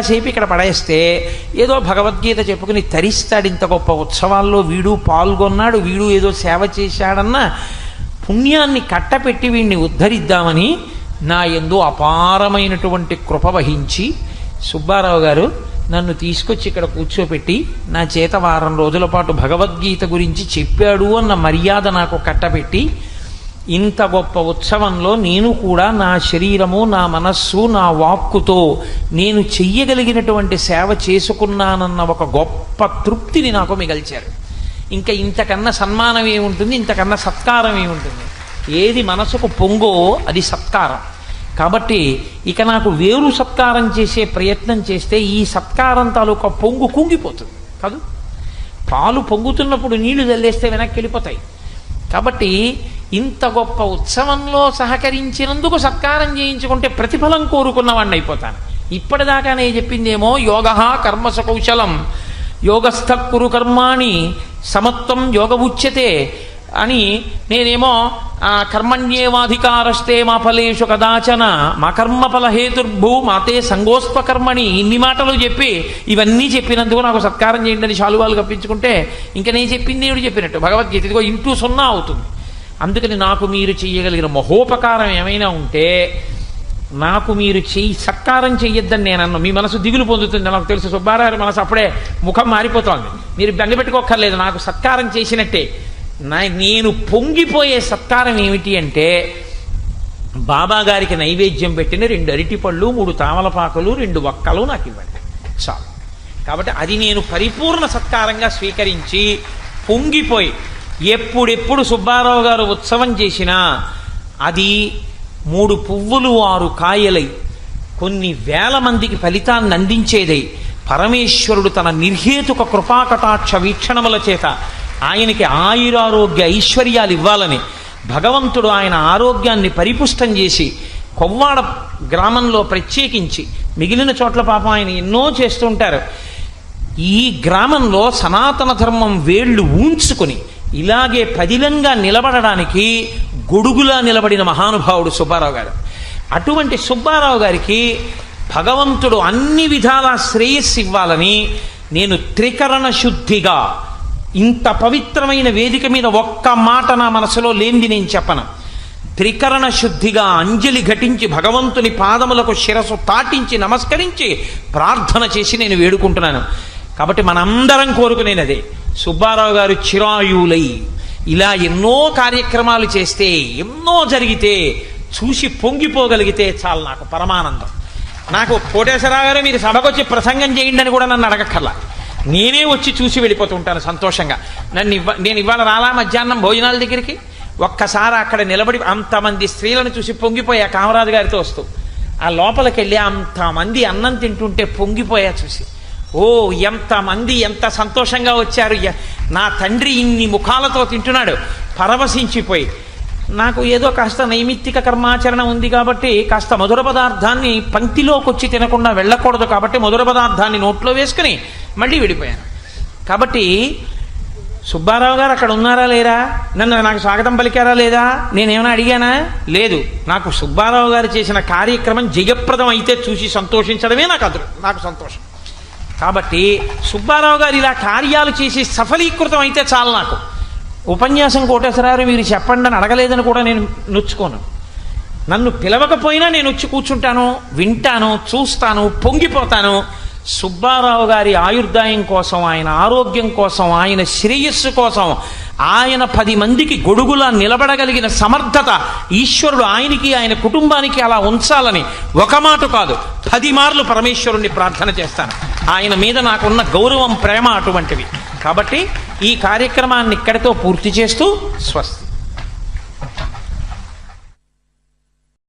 సేపు ఇక్కడ పడేస్తే ఏదో భగవద్గీత చెప్పుకుని తరిస్తాడు ఇంత గొప్ప ఉత్సవాల్లో. వీడు పాల్గొన్నాడు వీడు ఏదో సేవ చేశాడన్న పుణ్యాన్ని కట్టపెట్టి వీడిని ఉద్ధరిద్దామని నా ఎందు అపారమైనటువంటి కృప వహించి సుబ్బారావు గారు నన్ను తీసుకొచ్చి ఇక్కడ కూర్చోపెట్టి నా చేత వారం రోజుల పాటు భగవద్గీత గురించి చెప్పాడు అన్న మర్యాద నాకు కట్టపెట్టి ఇంత గొప్ప ఉత్సవంలో నేను కూడా నా శరీరము నా మనస్సు నా వాక్కుతో నేను చెయ్యగలిగినటువంటి సేవ చేసుకున్నానన్న ఒక గొప్ప తృప్తిని నాకు మిగల్చారు. ఇంకా ఇంతకన్నా సన్మానం ఏముంటుంది? ఇంతకన్నా సత్కారం ఏముంటుంది? ఏది మనసుకు పొంగో అది సత్కారం. కాబట్టి ఇక నాకు వేరు సత్కారం చేసే ప్రయత్నం చేస్తే ఈ సత్కారం తాలూకా పొంగు కుంగిపోతుంది. కాదు? పాలు పొంగుతున్నప్పుడు నీళ్ళు చల్లేస్తే వెనక్కి వెళ్ళిపోతాయి. కాబట్టి ఇంత గొప్ప ఉత్సవంలో సహకరించినందుకు సత్కారం చేయించుకుంటే ప్రతిఫలం కోరుకున్నవాడిని అయిపోతాను. ఇప్పటిదాకా నేను చెప్పిందేమో యోగ కర్మస కౌశలం యోగస్థ కురు కర్మాణి సమత్వం యోగ ఉచ్యతే అని నేనేమో ఆ, కర్మణ్యేవాధికారస్తే మా ఫలేషు కదాచన మా కర్మఫల హేతుర్భూ మాతే సంగోస్త్వ కర్మణి ఇన్ని మాటలు చెప్పి ఇవన్నీ చెప్పినందుకు నాకు సత్కారం చేయండి అని శాలువాలు కప్పించుకుంటే ఇంకా నేను చెప్పింది ఏడు చెప్పినట్టు? భగవద్గీత ఇదిగో ఇంటూ సున్నా అవుతుంది. అందుకని నాకు మీరు చేయగలిగిన మహోపకారం ఏమైనా ఉంటే నాకు మీరు చెయ్యి సత్కారం చెయ్యొద్దని నేను అన్న. మీ మనసు దిగులు పొందుతుంది. నాకు తెలుసు సుబ్బారావు మనసు అప్పుడే ముఖం మారిపోతోంది. మీరు బెంగ పెట్టుకోక్కర్లేదు నాకు సత్కారం చేసినట్టే. నా నేను పొంగిపోయే సత్కారం ఏమిటి అంటే బాబా గారికి నైవేద్యం పెట్టిన రెండు అరటిపళ్ళు మూడు తామలపాకులు రెండు వక్కలు నాకు ఇవ్వండి. చాలు. కాబట్టి అది నేను పరిపూర్ణ సత్కారంగా స్వీకరించి పొంగిపోయి ఎప్పుడెప్పుడు సుబ్బారావు గారు ఉత్సవం చేసినా అది మూడు పువ్వులు ఆరు కాయలై కొన్ని వేల మందికి ఫలితాన్ని అందించేదై. పరమేశ్వరుడు తన నిర్హేతుక కృపాకటాక్ష వీక్షణముల చేత ఆయనకి ఆయురారోగ్య ఐశ్వర్యాలు ఇవ్వాలని భగవంతుడు ఆయన ఆరోగ్యాన్ని పరిపుష్టం చేసి కొవ్వాడ గ్రామంలో ప్రత్యేకించి మిగిలిన చోట్ల పాపం ఆయన ఎన్నో చేస్తుంటారు ఈ గ్రామంలో సనాతన ధర్మం వేళ్ళు ఊంచుకొని ఇలాగే పదిలంగా నిలబడడానికి గొడుగులా నిలబడిన మహానుభావుడు సుబ్బారావు గారు. అటువంటి సుబ్బారావు గారికి భగవంతుడు అన్ని విధాల శ్రేయస్సు ఇవ్వాలని నేను త్రికరణ శుద్ధిగా ఇంత పవిత్రమైన వేదిక మీద ఒక్క మాట నా మనసులో లేనిది నేను చెప్పను. త్రికరణ శుద్ధిగా అంజలి ఘటించి భగవంతుని పాదములకు శిరసు తాటించి నమస్కరించి ప్రార్థన చేసి నేను వేడుకుంటున్నాను. కాబట్టి మనందరం కోరుకునేది సుబ్బారావు గారు చిరాయులై ఇలా ఎన్నో కార్యక్రమాలు చేస్తే ఎన్నో జరిగితే చూసి పొంగిపోగలిగితే చాలు నాకు పరమానందం. నాకు కోటేశ్వరరావు గారు మీరు సభకు వచ్చి ప్రసంగం చేయండి అని కూడా నన్ను అడగక్కర్లా. నేనే వచ్చి చూసి వెళ్ళిపోతుంటాను సంతోషంగా. నన్ను ఇవ్వ నేను ఇవాళ రాలా మధ్యాహ్నం భోజనాల దగ్గరికి? ఒక్కసారి అక్కడ నిలబడి అంతమంది స్త్రీలను చూసి పొంగిపోయా కామరాజు గారితో వస్తూ. ఆ లోపలికి వెళ్ళి అంతమంది అన్నం తింటుంటే పొంగిపోయా చూసి. ఓ ఎంతమంది ఎంత సంతోషంగా వచ్చారు. నా తండ్రి ఇన్ని ముఖాలతో తింటున్నాడు. పరవశించిపోయి నాకు ఏదో కాస్త నైమిత్తిక కర్మాచరణ ఉంది కాబట్టి కాస్త మధుర పదార్థాన్ని పంక్తిలోకి వచ్చి తినకుండా వెళ్ళకూడదు కాబట్టి మధుర పదార్థాన్ని నోట్లో వేసుకుని మళ్ళీ విడిపోయాను. కాబట్టి సుబ్బారావు గారు అక్కడ ఉన్నారా లేరా? నన్ను నాకు స్వాగతం పలికారా లేదా? నేనేమైనా అడిగానా? లేదు. నాకు సుబ్బారావు గారు చేసిన కార్యక్రమం జయప్రదం అయితే చూసి సంతోషించడమే నాకు అదృ నాకు సంతోషం. కాబట్టి సుబ్బారావు గారు ఇలా కార్యాలు చేసి సఫలీకృతం అయితే చాలు నాకు. ఉపన్యాసం కోటేశ్వరారు మీరు చెప్పండి అని అడగలేదని కూడా నేను నొచ్చుకోను. నన్ను పిలవకపోయినా నేను వచ్చి కూర్చుంటాను వింటాను చూస్తాను పొంగిపోతాను. సుబ్బారావు గారి ఆయుర్దాయం కోసం ఆయన ఆరోగ్యం కోసం ఆయన శ్రేయస్సు కోసం ఆయన పది మందికి గొడుగులా నిలబడగలిగిన సమర్థత ఈశ్వరుడు ఆయనకి ఆయన కుటుంబానికి అలా ఉంచాలని ఒక మాట కాదు పది మార్లు పరమేశ్వరుణ్ణి ప్రార్థన చేస్తాను. ఆయన మీద నాకున్న గౌరవం ప్రేమ అటువంటివి. కాబట్టి ఈ కార్యక్రమాన్ని ఇక్కడితో పూర్తి చేస్తూ స్వస్తి.